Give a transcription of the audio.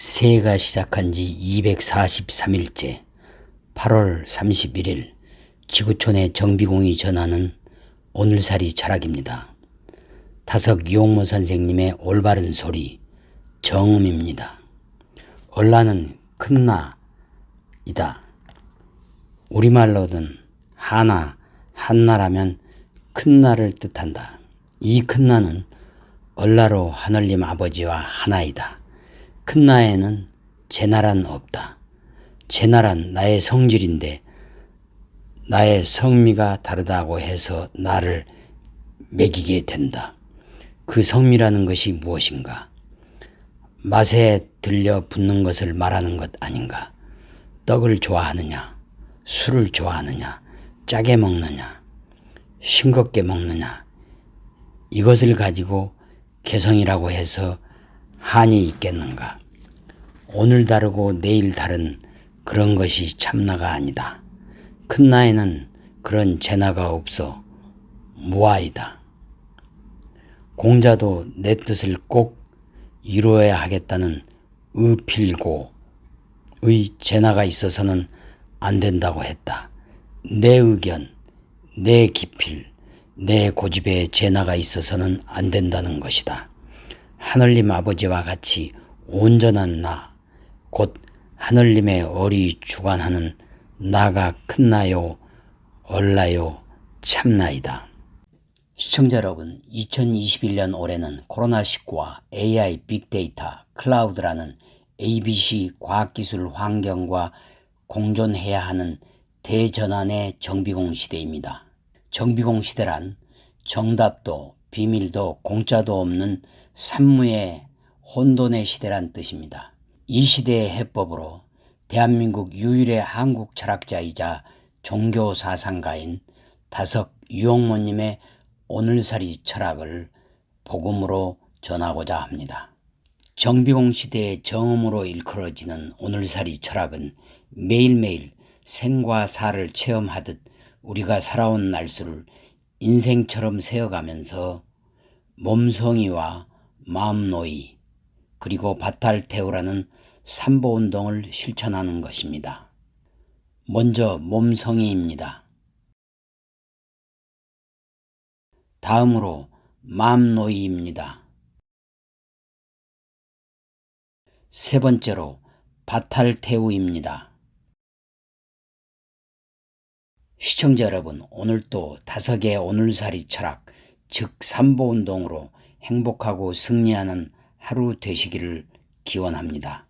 새해가 시작한 지 243일째 8월 31일 지구촌의 정비공이 전하는 오늘살이 철학입니다. 타석 유홍모 선생님의 올바른 소리 정음입니다. 얼라는 큰 나이다. 우리말로는 하나, 한나라면 큰 나를 뜻한다. 이 큰 나는 얼라로 하늘님 아버지와 하나이다. 큰 나에는 제 나란 없다. 제 나란 나의 성질인데 나의 성미가 다르다고 해서 나를 매기게 된다. 그 성미라는 것이 무엇인가? 맛에 들려 붙는 것을 말하는 것 아닌가? 떡을 좋아하느냐? 술을 좋아하느냐? 짜게 먹느냐? 싱겁게 먹느냐? 이것을 가지고 개성이라고 해서 한이 있겠는가? 오늘 다르고 내일 다른 그런 것이 참나가 아니다. 큰 나에는 그런 재나가 없어 무아이다. 공자도 내 뜻을 꼭 이루어야 하겠다는 의필고 의 재나가 있어서는 안 된다고 했다. 내 의견, 내 기필, 내 고집에 재나가 있어서는 안 된다는 것이다. 하늘님 아버지와 같이 온전한 나, 곧 하늘님의 어리 주관하는 나가 큰 나요, 얼라요, 참나이다. 시청자 여러분, 2021년 올해는 코로나19와 AI 빅데이터, 클라우드라는 ABC 과학기술 환경과 공존해야 하는 대전환의 정비공 시대입니다. 정비공 시대란 정답도 비밀도 공짜도 없는 산무의 혼돈의 시대란 뜻입니다. 이 시대의 해법으로 대한민국 유일의 한국 철학자이자 종교 사상가인 다석 유홍모님의 오늘살이 철학을 복음으로 전하고자 합니다. 정비공 시대의 정음으로 일컬어지는 오늘살이 철학은 매일매일 생과 사를 체험하듯 우리가 살아온 날수를 인생처럼 세어가면서 몸성이와 마음노이 그리고 바탈테오라는 삼보운동을 실천하는 것입니다. 먼저 몸성이입니다. 다음으로 마음노이입니다. 세 번째로 바탈테우입니다. 시청자 여러분, 오늘도 다섯의 오늘살이 철학, 즉 삼보운동으로 행복하고 승리하는 하루 되시기를 기원합니다.